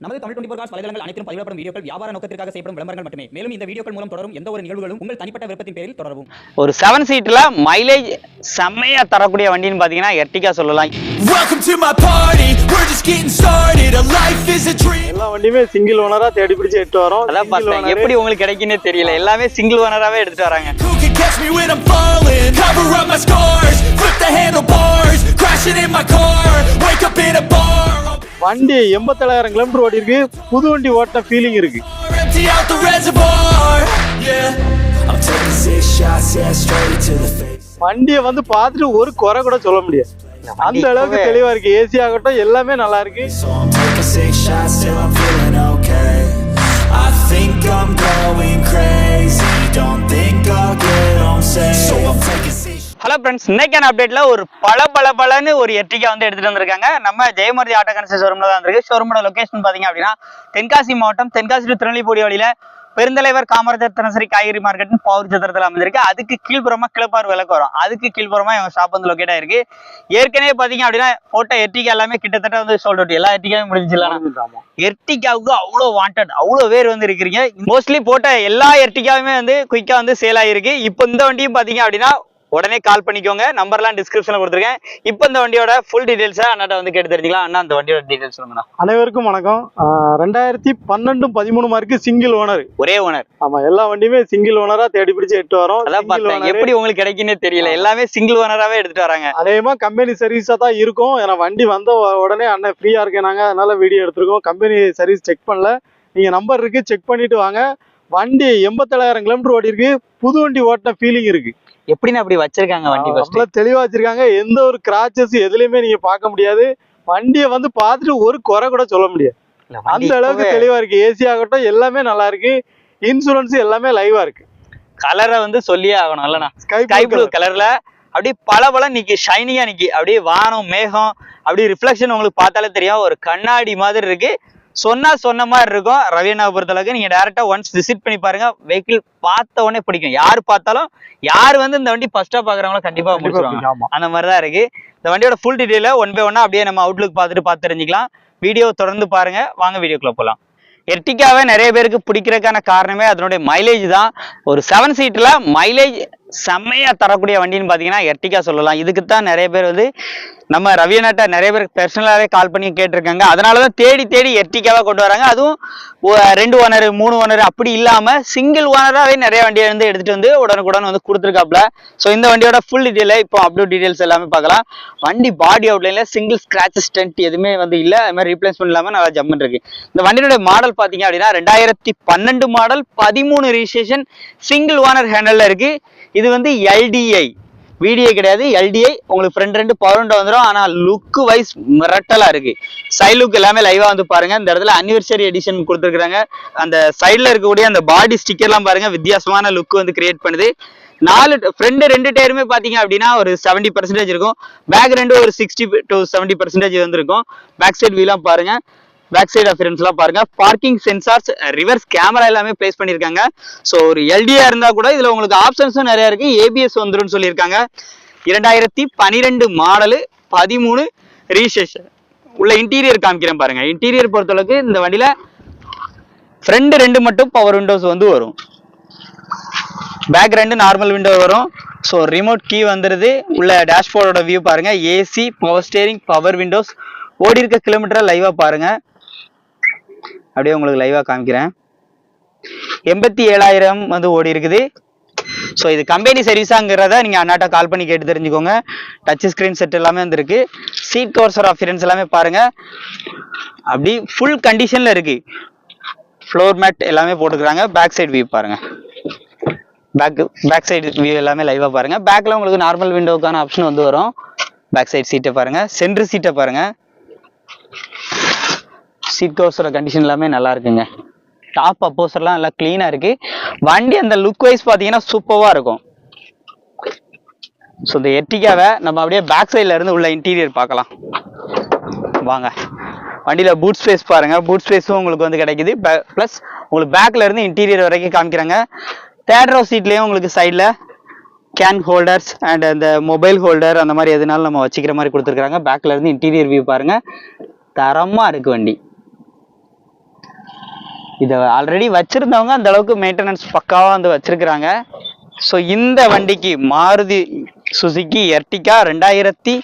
நமது Tamil twenty cos வலைதளங்கள் அனைத்தும் பதிவிடப்படும் வீடியோக்கள் வியாபார நோக்கத்திற்காக செய்யப்படும் விளம்பரங்கள் மட்டுமே மேலும் இந்த வீடியோக்கள் மூலம் தொடரும் எந்த ஒரு நிகழ்வுகளும் உங்கள் தனிப்பட்ட விருப்பத்தின் பேரில் தொடரவும் ஒரு செவன் சீட்ல மைலேஜ் செம்மையா தரக்கூடிய வண்டின்னு பாத்தீங்கன்னா எர்டிகா சொல்லலாம். எல்லா வண்டியுமே சிங்கிள் ஓனரா தேடி பிடிச்சு எட்டு வரோம் அதான் பார்த்தேன் எப்படி உங்களுக்கு கிடைக்குன்னே தெரியல எல்லாமே சிங்கிள் ஓனராவே எடுத்துட்டு வராங்க Who can catch me when I'm falling? Cover up my scars. Flip the handlebars. Crashing in my car. Wake up in a bar. வண்டி எண்பத்தேழாயிரம் கிலோமீட்டர் ஓடி இருக்கு புது வண்டி ஓட்டின ஃபீலிங் இருக்கு. வண்டியை வந்து பார்த்துட்டு ஒரு குறை கூட சொல்ல முடியாது. அந்த அளவுக்கு தெளிவா இருக்கு. ஏசி ஆகட்டும் எல்லாமே நல்லா இருக்கு. ஹலோ ஃப்ரெண்ட்ஸ் இன்னைக்கான அப்டேட்ல ஒரு பல பல பலன்னு ஒரு எர்டிகா வந்து எடுத்துட்டு வந்திருக்காங்க. நம்ம ஜெயமூர்த்தி ஆட்டோ கன்சல் ஷோரூம்ல தான் வந்திருக்கு. ஷோரூமோட லொகேஷன் பாத்தீங்க அப்படின்னா தென்காசி மாவட்டம் தென்காசி டு திருநெல்வேலி வழியில பெருந்தலைவர் காமராஜர் தினசரி காய்கறி மார்க்கெட்னு பவர் சத்திரத்தில் அமைஞ்சிருக்கு. அதுக்கு கீழ்ப்புறமா கிளப்பார் விளக்கு வரும் அதுக்கு கீழ்ப்புறமா இவங்க ஷாப் வந்து லொக்கேட் ஆயிருக்கு. ஏற்கனவே பாத்தீங்க அப்படின்னா போட்ட எர்டிகா எல்லாமே கிட்டத்தட்ட வந்து சோல்ட் அவுட் எல்லா எர்டிகாவும் முடிஞ்சிடலாம். எர்டிகாவுக்கு அவ்வளோ வாண்டட் அவ்வளோ பேர் வந்து இருக்கிறீங்க. மோஸ்ட்லி போட்ட எல்லா எர்டிகாவுமே வந்து குயிக்காக வந்து சேல் ஆகிருக்கு இப்போ இந்த வண்டியும் பார்த்தீங்க அப்படின்னா உடனே கால் பண்ணிக்கோங்க. நம்பர்லாம் டிஸ்கிரிப்ஷனில் கொடுத்துருக்கேன். இப்போ இந்த வண்டியோட ஃபுல் டீடைல்ஸை அண்ணாட்ட வந்து கேட்டு தெரிஞ்சுக்கலாம். அண்ணா அந்த வண்டியோட டீடைல்ஸ் சொல்லுங்கண்ணா. அனைவருக்கும் வணக்கம். ரெண்டாயிரத்தி பன்னெண்டும் பதிமூணு மார்க்கு சிங்கிள் ஓனர் ஒரே ஓனர் ஆமா எல்லா வண்டியுமே சிங்கிள் ஓனரா தேடி பிடிச்சு எட்டு வரோம். அதான். எப்படி உங்களுக்கு கிடைக்குன்னே தெரியல. எல்லாமே சிங்கிள் ஓனராகவே எடுத்துட்டு வராங்க. அதேமா கம்பெனி சர்வீஸா தான் இருக்கும். ஏன்னா வண்டி வந்த உடனே அண்ணன் ஃப்ரீயா இருக்கேனாங்க. அதனால வீடியோ எடுத்திருக்கோம். கம்பெனி சர்வீஸ் செக் பண்ணல. நீங்க நம்பர் இருக்கு செக் பண்ணிட்டு வாங்க. வண்டி எண்பத்தேழாயிரம் கிலோமீட்டர் ஓடி இருக்கு புது வண்டி ஓட்டின ஃபீலிங் இருக்கு. எப்படின்னு அப்படி வச்சிருக்காங்க வண்டி தெளிவா வச்சிருக்காங்க. எந்த ஒரு கிராச்சஸ் எதுலயுமே நீங்க பார்க்க முடியாது. வண்டியை வந்து பார்த்துட்டு ஒரு குறை கூட சொல்ல முடியாது. அந்த அளவுக்கு தெளிவா இருக்கு. ஏசி ஆகட்டும் எல்லாமே நல்லா இருக்கு. இன்சூரன்ஸ் எல்லாமே லைவா இருக்கு. கலரை வந்து சொல்லியே ஆகணும் இல்லைண்ணா? ஸ்கை ப்ளூ கலர்ல அப்படியே பல பல நிக்கி ஷைனிங்கா நிக்கி. அப்படியே வானம் மேகம் அப்படியே ரிஃப்ளெக்ஷன் உங்களுக்கு பார்த்தாலே தெரியும். ஒரு கண்ணாடி மாதிரி இருக்கு. சொன்னா சொன்ன மாதிரி இருக்கும். ரவியண்ணாவை பொறுத்தளவுக்கு நீங்க டேரக்டா ஒன்ஸ் விசிட் பண்ணி பாருங்க. வெஹிக்கிள் பார்த்த உடனே பிடிக்கும். யார் பார்த்தாலும் யார் வந்து இந்த வண்டி ஃபர்ஸ்டா பாக்குறவங்களோ கண்டிப்பா முடிச்சிருவாங்க அந்த மாதிரி தான் இருக்கு. இந்த வண்டியோட ஃபுல் டீடைல ஒன் பை ஒன்னா அப்படியே நம்ம அவுட்லுக் பார்த்துட்டு பார்த்து தெரிஞ்சுக்கலாம். வீடியோ தொடர்ந்து பாருங்க. வாங்க வீடியோக்குள்ள போலாம். எர்டிகாவே நிறைய பேருக்கு பிடிக்கிறதுக்கான காரணமே அதனுடைய மைலேஜ் தான். ஒரு செவன் சீட்ல மைலேஜ் செம்மையா தரக்கூடிய வண்டின்னு பாத்தீங்கன்னா எர்டிகா சொல்லலாம். இதுக்கு தான் நிறைய பேர் வந்து நம்ம ரவியநாட்டை நிறைய பேர் பர்சனலாவே கால் பண்ணி கேட்டிருக்காங்க. அதனாலதான் தேடி தேடி எர்டிகாவா கொண்டு வராங்க. அதுவும் ரெண்டு ஓனர் மூணு ஓனர் அப்படி இல்லாம சிங்கிள் ஓனராகவே நிறைய வண்டியை வந்து எடுத்துட்டு வந்து உடனுக்குடன் வந்து கொடுத்துருக்காப்ல ஸோ இந்த வண்டியோட ஃபுல் டீடைல இப்போ அப்டூ டீட்டெயில்ஸ் எல்லாமே பார்க்கலாம். வண்டி பாடி அவுட்லைன்ல சிங்கிள் ஸ்கிராச்சஸ் ஸ்டென்ட் எதுவுமே வந்து இல்லை. அது மாதிரி ரீப்ளேஸ்மெண்ட் இல்லாம நல்லா ஜம்முன்னு இருக்கு இந்த வண்டியோட மாடல் பாத்தீங்க அப்படின்னா ரெண்டாயிரத்தி பன்னெண்டு மாடல் பதிமூணு ரிஜிஸ்ட்ரேஷன் சிங்கிள் ஓனர் ஹேண்டல்ல இருக்கு. இது வந்து எல்டிஐ வீடியோ கிடையாது எல்டிஐ உங்களுக்கு ஃப்ரண்ட் ரெண்டு பவர் வந்துடும் ஆனால் லுக் வைஸ் மிரட்டலாக இருக்கு. சைட் லுக் எல்லாமே லைவாக வந்து பாருங்க. இந்த இடத்துல அனிவர்சரி எடிஷன் கொடுத்துருக்காங்க அந்த சைடில் இருக்கக்கூடிய அந்த பாடி ஸ்டிக்கர்லாம் பாருங்க. வித்தியாசமான லுக் வந்து கிரியேட் பண்ணுது. நாலு ஃப்ரண்ட் ரெண்டு டயருமே பார்த்தீங்க அப்படின்னா ஒரு செவன்டி பர்சன்டேஜ் இருக்கும். பேக் ரெண்டு ஒரு சிக்ஸ்டி டு செவன்டி பர்சன்டேஜ் வந்துருக்கும். பேக் சைடு வீலாம் பாருங்க. பேக் சைடு அஃபிரன்ஸ் பாருங்க. பார்க்கிங் சென்சார்ஸ் ரிவர்ஸ் கேமரா எல்லாமே பிளேஸ் பண்ணியிருக்காங்க. ஸோ ஒரு எல்டியா இருந்தால் கூட இதில் உங்களுக்கு ஆப்ஷன்ஸும் நிறையா இருக்கு. ஏபிஎஸ் வந்துடும் சொல்லியிருக்காங்க. இரண்டாயிரத்தி பனிரெண்டு மாடலு பதிமூணு ரீசேஷன் உள்ள இன்டீரியர் காமிக்கிறேன் பாருங்க. இன்டீரியர் பொறுத்தளவுக்கு இந்த வண்டியில ஃப்ரண்ட் ரெண்டு மட்டும் பவர் விண்டோஸ் வந்து வரும். பேக் ரெண்டு நார்மல் விண்டோ வரும். ஸோ ரிமோட் கீ வந்துருது. உள்ள டேஷ்போர்டோட வியூ பாருங்க. AC power steering power windows ஓடி இருக்க கிலோமீட்டரை லைவா பாருங்க. அப்படியே உங்களுக்கு லைவா காமிக்கிறேன். எண்பத்தி ஏழாயிரம் வந்து ஓடி இருக்குது. ஸோ இது கம்பெனி சர்வீஸாங்கிறத நீங்கள் அண்ணாட்ட கால் பண்ணி கேட்டு தெரிஞ்சுக்கோங்க. டச் ஸ்க்ரீன் செட் எல்லாமே வந்துருக்கு. சீட் கவர்ஸோட அஃபிரன்ஸ் எல்லாமே பாருங்கள் அப்படி ஃபுல் கண்டிஷனில் இருக்குது ஃப்ளோர் மேட் எல்லாமே போட்டுக்கிறாங்க. பேக் சைடு வியூ பாருங்கள் பேக் பேக் சைடு வியூ எல்லாமே லைவாக பாருங்கள் பேக்கில் உங்களுக்கு நார்மல் விண்டோவுக்கான ஆப்ஷன் வந்து வரும். பேக் சைடு சீட்டை பாருங்கள் சென்ட்ரு சீட்டை பாருங்கள் சீட் கவர்ஸோட கண்டிஷன் எல்லாமே நல்லா இருக்குங்க. டாப் அப்போசர்லாம் நல்லா க்ளீனாக இருக்கு. வண்டி அந்த லுக் வைஸ் பார்த்தீங்கன்னா சூப்பராக இருக்கும். ஸோ இந்த எர்டிகாவை நம்ம அப்படியே பேக் சைடில் இருந்து உள்ள இன்டீரியர் பார்க்கலாம். வாங்க. வண்டியில் பூட் ஸ்பேஸ் பாருங்கள் பூட் ஸ்பேஸும் உங்களுக்கு வந்து கிடைக்குது. ப்ளஸ் உங்களுக்கு பேக்கில் இருந்து இன்டீரியர் வரைக்கும் காமிக்கிறாங்க. தேர்ட் ரோ சீட்லேயும் உங்களுக்கு சைடில் கேன் ஹோல்டர்ஸ் அண்ட் அந்த மொபைல் ஹோல்டர் அந்த மாதிரி எதுனாலும் நம்ம வச்சுக்கிற மாதிரி கொடுத்துருக்காங்க பேக்கில் இருந்து இன்டீரியர் வியூ பாருங்கள் தரமாக இருக்குது வண்டி. இதை ஆல்ரெடி வச்சிருந்தவங்க அந்த அளவுக்கு மெயின்டெனன்ஸ் பக்காவா வந்து வச்சிருக்கிறாங்க. ஸோ இந்த வண்டிக்கு மாருதி சுசுகி எர்டிகா ரெண்டாயிரத்தி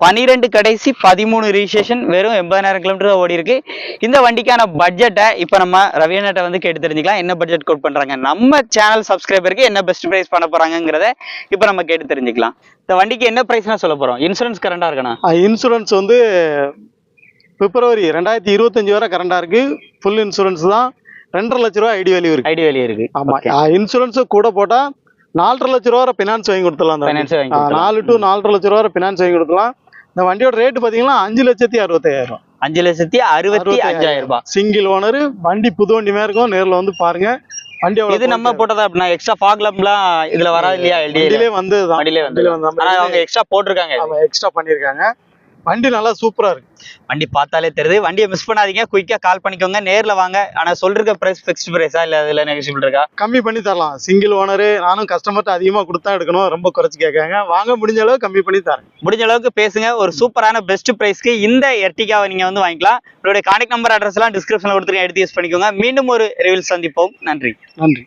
பனிரெண்டு கடைசி பதிமூணு ரிஜிஸ்ட்ரேஷன் வெறும் எண்பதாயிரம் கிலோமீட்டர் ஓடி இருக்கு இந்த வண்டிக்கான பட்ஜெட்டை இப்போ நம்ம ரவியண்ணட்ட வந்து கேட்டு தெரிஞ்சுக்கலாம். என்ன பட்ஜெட் கோட் பண்றாங்க? நம்ம சேனல் சப்ஸ்கிரைபருக்கு என்ன பெஸ்ட் ப்ரைஸ் பண்ண போறாங்கங்கிறத இப்போ நம்ம கேட்டு தெரிஞ்சுக்கலாம். இந்த வண்டிக்கு என்ன ப்ரைஸ்னா சொல்ல போறோம்? இன்சூரன்ஸ் கரண்டா இருக்கணும். இன்சூரன்ஸ் வந்து பிப்ரவரி ரெண்டாயிரத்தி இருபத்தஞ்சு வரை கரண்டா இருக்கு. ஃபுல் இன்சூரன்ஸ் தான். ரெண்டரை லட்ச ரூபா ஐடி வேல்யூ இருக்கு. ஐடி வெளியே இருக்கு. ஆமா. இன்சூரன்ஸ் கூட போட்டா நாலரை லட்ச ரூபா வரை ஃபினான்ஸ் வாங்கி கொடுத்துடலாம். நாலு டு நாலரை லட்ச ரூபா வரை ஃபினான்ஸ் வாங்கி கொடுக்கலாம் இந்த வண்டியோட ரேட் பாத்தீங்கன்னா அஞ்சு லட்சத்தி அறுபத்தாயிரம் அஞ்சு லட்சத்தி அறுபத்தி அஞ்சாயிரம் ரூபாய். சிங்கிள் ஓனர் வண்டி புது வண்டி மாதிரி இருக்கும். நேர்ல வந்து பாருங்க. வண்டி இது நம்ம போட்டதா அப்படின்னா எக்ஸ்ட்ரா ஃபாக்லம்லாம் இதுல வராது இல்லையா? வண்டியிலே வந்து வண்டியிலே வந்து அவங்க எக்ஸ்ட்ரா போட்டிருக்காங்க. எக்ஸ்ட்ரா பண்ணிருக்காங்க வண்டி நல்லா சூப்பரா இருக்கு. வண்டி பார்த்தாலே தெரியுது. வண்டியை மிஸ் பண்ணாதீங்க. குயிக்கா கால் பண்ணிக்கோங்க. நேர்ல வாங்க. ஆனா சொல்ற பிரைஸ் ஃபிக்ஸ்ட் பிரைஸா இல்ல அதுல நெகோசியபிள் இருக்கா? கம்மி பண்ணி தரலாம். சிங்கிள் ஓனரு நானும் கஸ்டமர்ட்ட அதிகமா கொடுத்தா எடுக்கணும். ரொம்ப குறைச்சு கேட்காங்க. வாங்க முடிஞ்ச அளவு கம்மி பண்ணி தரேன். முடிஞ்ச அளவுக்கு பேசுங்க. ஒரு சூப்பரான பெஸ்ட் பிரைஸ்க்கு இந்த எர்டிகாவை நீங்க வந்து வாங்கிக்கலாம். உங்களுடைய கான்டாக்ட் நம்பர் அட்ரஸ் எல்லாம் டிஸ்கிரிப்ஷன்ல கொடுத்துருங்க எடுத்து யூஸ் பண்ணிக்கோங்க. மீண்டும் ஒரு ரிவில் சந்திப்போம். நன்றி. நன்றி.